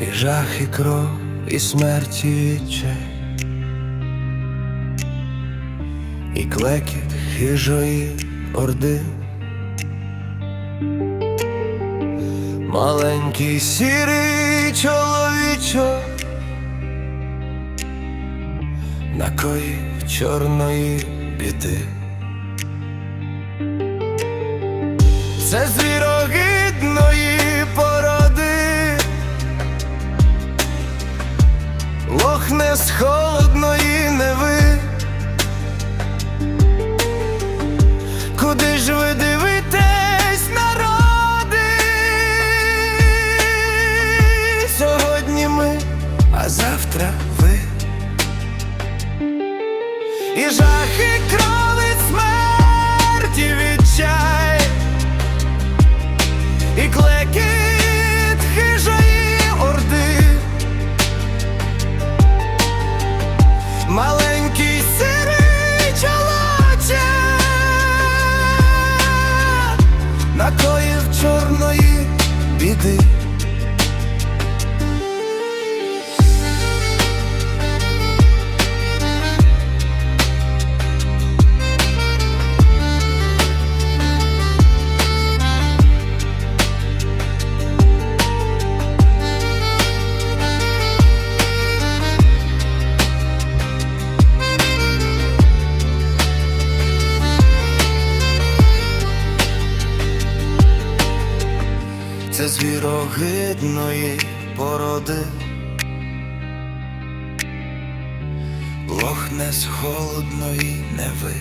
і жах, і кров, і смерть, і відчай, і клекіт хижої орди. Маленький сірий чоловічок накоїв чорної біди. Це звірогидної лохне з холодної неви. Куди ж ви дивитесь, народи? Сьогодні ми, а завтра ви. І жахи чорної біди. Це звірогидної породи, лохне з холодної неви.